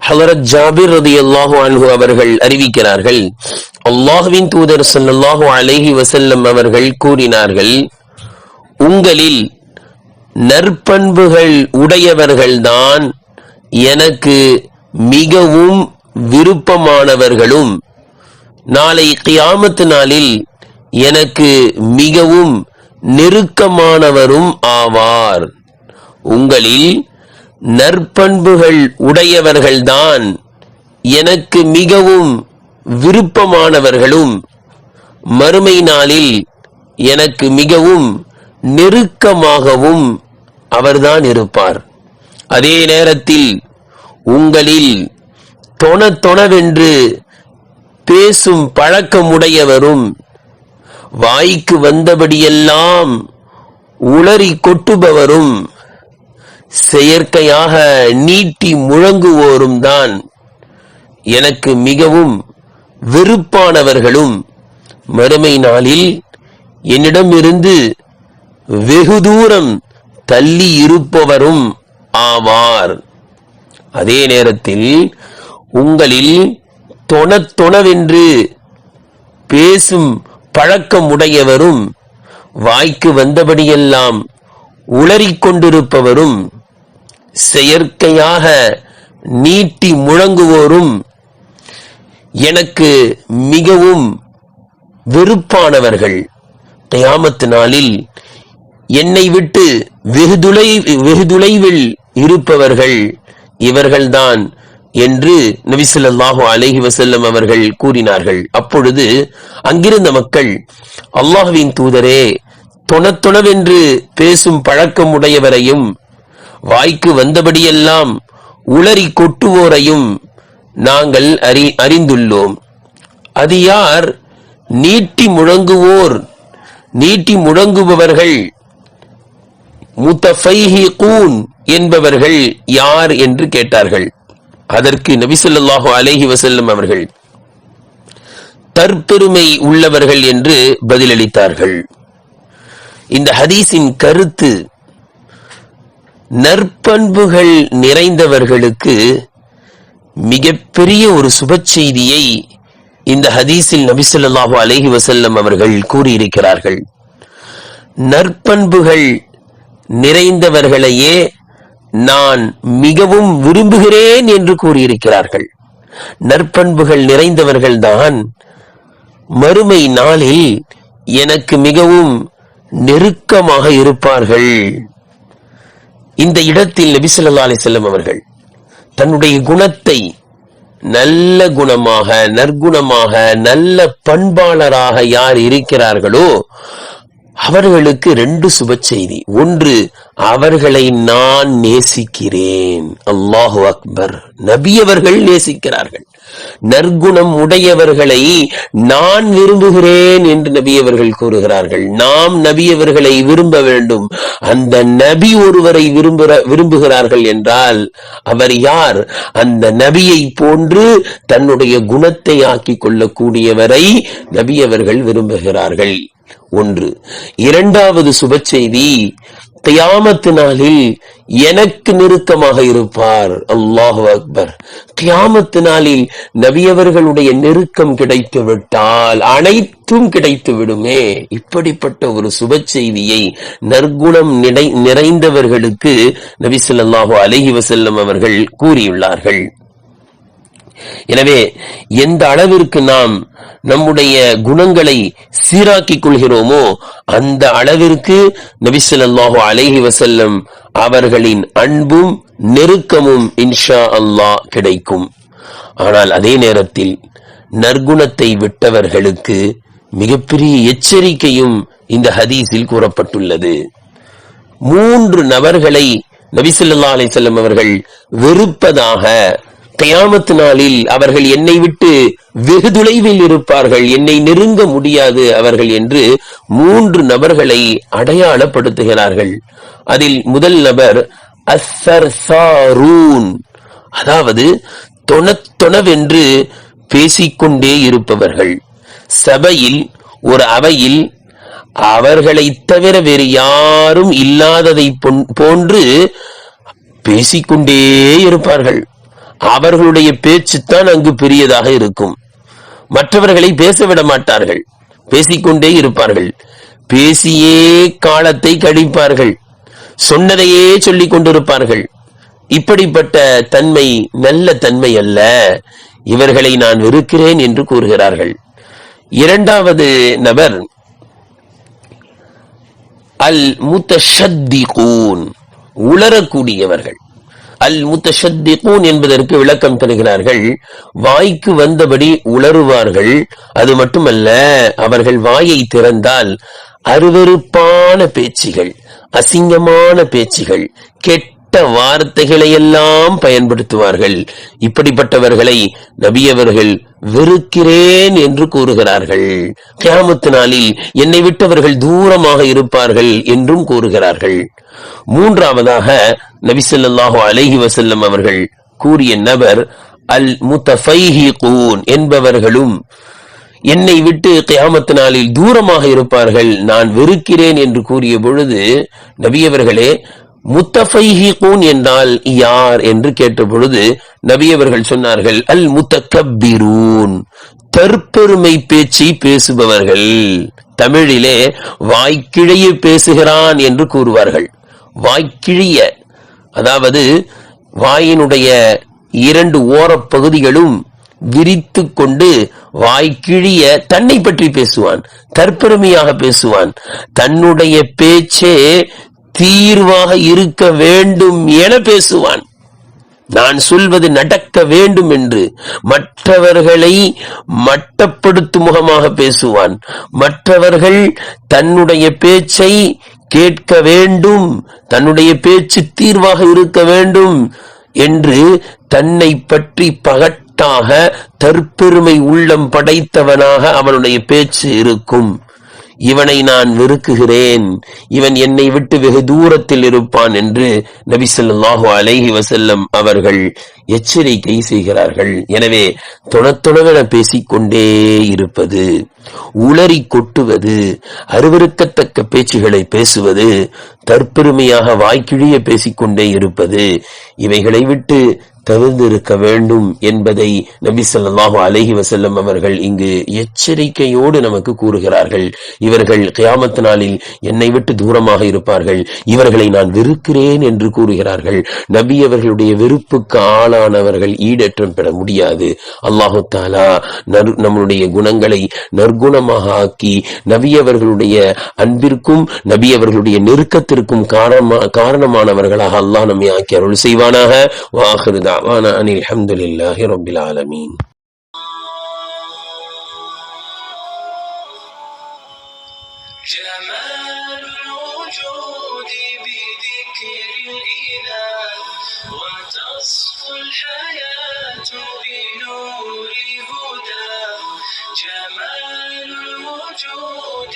ஹலரத் ஜாபிர் ரதி அல்லாஹு அன்ஹு அவர்கள் அறிவிக்கிறார்கள். அல்லாஹுவின் தூதர் ஸல்லல்லாஹு அலைஹி வஸல்லம் அவர்கள் கூறினார்கள் உங்களில் நற்பண்புகள் உடையவர்கள்தான் எனக்கு மிகவும் விருப்பமானவர்களும். நாளை கியாமத்து நாளில் எனக்கு மிகவும் நெருக்கமானவரும் ஆவார். உங்களில் நற்பண்புகள் உடையவர்கள்தான். எனக்கு மிகவும் விருப்பமானவர்களும். மறுமை நாளில் எனக்கு மிகவும் நெருக்கமாகவும் அவர்தான் இருப்பார். அதே நேரத்தில் உங்களில் தொண தொணவென்று பேசும் பழக்கமுடையவரும் வாய்க்கு வந்தபடியெல்லாம் உளறி கொட்டுபவரும் செயற்கையாக நீட்டி முழங்குவோரும் தான் எனக்கு மிகவும் வெறுப்பானவர்களும். மறுமை நாளில் என்னிடமிருந்து வெகு தூரம் தள்ளி இருப்பவரும் ஆவார். அதே நேரத்தில் உங்களில் தொண தொணவென்று பேசும் பழக்கமுடையவரும் வாய்க்கு வந்தபடியெல்லாம் உளறிக்கொண்டிருப்பவரும் செயற்கையாக நீட்டி முழங்குவோரும் எனக்கு மிகவும் வெறுப்பானவர்கள். கயாமத்து நாளில் என்னை விட்டு வெகுதுளை வெகுதுளைவில் இருப்பவர்கள் இவர்கள்தான் என்று நபிசல்லாஹு அலஹி வசல்லம் அவர்கள் கூறினார்கள். அப்பொழுது அங்கிருந்த மக்கள் அல்லாஹுவின் தூதரே தொணத்தொணவென்று பேசும் பழக்கம் உடையவரையும் வாய்க்கு வந்தபடியெல்லாம் உளறி கொட்டுவோரையும் நாங்கள் அறி அறிந்துள்ளோம். அது யார்? நீட்டி முழங்குவோர். நீட்டி முழங்குபவர்கள் முத்தஃபைஹிகூன் என்பவர்கள் யார் என்று கேட்டார்கள். அதற்கு நபிசல்லாஹு அலேஹி வசல்லம் அவர்கள் தற்பெருமை உள்ளவர்கள் என்று பதிலளித்தார்கள். இந்த ஹதீஸின் கருத்து நற்பண்புகள் நிறைந்தவர்களுக்கு மிகப்பெரிய ஒரு சுப செய்தியை இந்த ஹதீஸில் நபிசல்லாஹு அலஹி வசல்லம் அவர்கள் கூறியிருக்கிறார்கள். நற்பண்புகள் நிறைந்தவர்களையே நான் மிகவும் விரும்புகிறேன் என்று கூறியிருக்கிறார்கள். நற்பண்புகள் நிறைந்தவர்கள்தான் மறுமை நாளில் எனக்கு மிகவும் நெருக்கமாக இருப்பார்கள். இந்த இடத்தில் நபிசல்லா அலி செல்லம் அவர்கள் தன்னுடைய குணத்தை நல்ல குணமாக நற்குணமாக நல்ல பண்பாளராக யார் இருக்கிறார்களோ அவர்களுக்கு ரெண்டு சுப செய்தி. ஒன்று அவர்களை நான் நேசிக்கிறேன். அல்லாஹு அக்பர். நபி அவர்கள் நேசிக்கிறார்கள். நற்குணம் உடையவர்களை நான் விரும்புகிறேன் என்று நபியவர்கள் கூறுகிறார்கள். நாம் நபியவர்களை விரும்ப வேண்டும். அந்த நபி ஒருவரை விரும்புகிற விரும்புகிறார்கள் என்றால் அவர் யார்? அந்த நபியை போன்று தன்னுடைய குணத்தை ஆக்கிக் கொள்ளக்கூடியவரை நபியவர்கள் விரும்புகிறார்கள். ஒன்று. இரண்டாவது சுப செய்தி கியாமத்து நாளில் எனக்கு நெருக்கமாக இருப்பார். அல்லாஹு அக்பர். கியாமத்து நாளில் நபியவர்களுடைய நெருக்கம் கிடைத்து விட்டால் அனைத்தும் கிடைத்து விடுமே இப்படிப்பட்ட ஒரு சுப செய்தியை நற்குணம் நிறை நிறைந்தவர்களுக்கு நபி சொல்லாஹு அலஹி வசல்லம் அவர்கள் கூறியுள்ளார்கள். எனவே எந்த அளவிற்கு நாம் நம்முடைய குணங்களை சீராக்கிக் கொள்கிறோமோ அந்த அளவிற்கு நபிசல்லாஹு அலைஹி வசல்லம் அவர்களின் அன்பும் நெருக்கமும் இன்ஷா அல்லாஹ் கிடைக்கும். ஆனால் அதே நேரத்தில் நற்குணத்தை விட்டவர்களுக்கு மிகப்பெரிய எச்சரிக்கையும் இந்த ஹதீஸில் கூறப்பட்டுள்ளது. மூன்று நபர்களை நபிசல்லா அலிசல்லம் அவர்கள் வெறுப்பதாக கயாமத்து நாளில் அவர்கள் என்னை விட்டு வெகு தொலைவில் இருப்பார்கள். என்னை நெருங்க முடியாது அவர்கள் என்று மூன்று நபர்களை அடையாளப்படுத்துகிறார்கள். அதில் முதல் நபர் அசர் அதாவது தொணத்தொணவென்று பேசிக்கொண்டே இருப்பவர்கள். சபையில் ஒரு அவையில் அவர்களை தவிர வேறு யாரும் இல்லாததை போன்று பேசிக்கொண்டே இருப்பார்கள். அவர்களுடைய பேச்சுத்தான் அங்கு பெரியதாக இருக்கும். மற்றவர்களை பேச விட மாட்டார்கள். பேசிக்கொண்டே இருப்பார்கள். பேசியே காலத்தை கழிப்பார்கள். சொன்னதையே சொல்லிக் கொண்டிருப்பார்கள். இப்படிப்பட்ட தன்மை நல்ல தன்மை அல்ல. இவர்களை நான் வெறுக்கிறேன் என்று கூறுகிறார்கள். இரண்டாவது நபர் அல் முத்தஷத்திகூன் உளரக்கூடியவர்கள். அல் முத்தஷத்திகூன் என்பதற்கு விளக்கம் தருகிறார்கள். வாய்க்கு வந்தபடி உளறுவார்கள் அது மட்டுமல்ல அவர்கள் வாயை திறந்தால் அருவருப்பான பேச்சுகள் அசிங்கமான பேச்சுகள் கெட்ட வார்த்தைகளை எல்லாம் பயன்படுத்துவார்கள். இப்படிப்பட்டவர்களை நபியவர்கள் வெறுக்கிறேன் என்று கூறுகிறார்கள். கியாமத்து நாளில் என்னை விட்டவர்கள் தூரமாக இருப்பார்கள் என்றும் கூறுகிறார்கள். மூன்றாவதாக நபி அலஹி வசல்லம் அவர்கள் கூறிய நபர் அல் முத்தூன் என்பவர்களும் என்னை விட்டு கியாமத்து நாளில் தூரமாக இருப்பார்கள் நான் வெறுக்கிறேன் என்று கூறிய பொழுது நபியவர்களே முத்தஃபைஹிகூன் என்றால் யார் என்று கேட்ட பொழுது நபியவர்கள் சொன்னார்கள் அல் முத்தக்கபிரூன் தற்பெருமை பேச்சை பேசுபவர்கள். தமிழிலே வாய்க்கிழைய பேசுகிறான் என்று கூறுவார்கள். வாய்க்கிழிய அதாவது வாயினுடைய இரண்டு ஓரப் பகுதிகளும் விரித்து கொண்டு வாய்க்கிழிய தன்னை பற்றி பேசுவான் தற்பெருமையாக பேசுவான். தன்னுடைய பேச்சே தீர்வாக இருக்க வேண்டும் என பேசுவான். நான் சொல்வது நடக்க வேண்டும் என்று மற்றவர்களை மட்டப்படுத்தும் முகமாக பேசுவான். மற்றவர்கள் தன்னுடைய பேச்சை கேட்க வேண்டும் தன்னுடைய பேச்சு தீர்வாக இருக்க வேண்டும் என்று தன்னை பற்றி பகட்டாக தற்பெருமை உள்ளம் படைத்தவனாக அவனுடைய பேச்சு இருக்கும். இவனை நான் வெறுக்குகிறேன். இவன் என்னை விட்டு வெகு தூரத்தில் இருப்பான் என்று நபி அலைஹி வசல்லம் அவர்கள் எச்சரிக்கை செய்கிறார்கள். எனவே தொணத்தொணவென பேசிக்கொண்டே இருப்பது உளறி கொட்டுவது அருவருக்கத்தக்க பேச்சுகளை பேசுவது தற்பெருமையாக வாய்க்கிழிய பேசிக்கொண்டே இருப்பது இவைகளை விட்டு தவிர்ந்திருக்க வேண்டும் என்பதை நபி சொல்லாஹு அலஹி வசல்லம் அவர்கள் இங்கு எச்சரிக்கையோடு நமக்கு கூறுகிறார்கள். இவர்கள் கியாமத் நாளில் என்னை விட்டு தூரமாக இருப்பார்கள். இவர்களை நான் வெறுக்கிறேன் என்று கூறுகிறார்கள். நபி அவர்களுடைய வெறுப்புக்கு ஆளானவர்கள் ஈடேற்றம் பெற முடியாது. அல்லாஹு தாலா நம்முடைய குணங்களை நற்குணமாக ஆக்கி நபி அவர்களுடைய அன்பிற்கும் நபி அவர்களுடைய நெருக்கத்திற்கும் காரணமா காரணமானவர்களாக அல்லாஹ் நம்மை ஆக்கி அருள் செய்வானாக. دعوانا أن الحمد لله رب العالمين. جمال الوجود بذكر وتصفو الحياة بنور هدى. جمال الوجود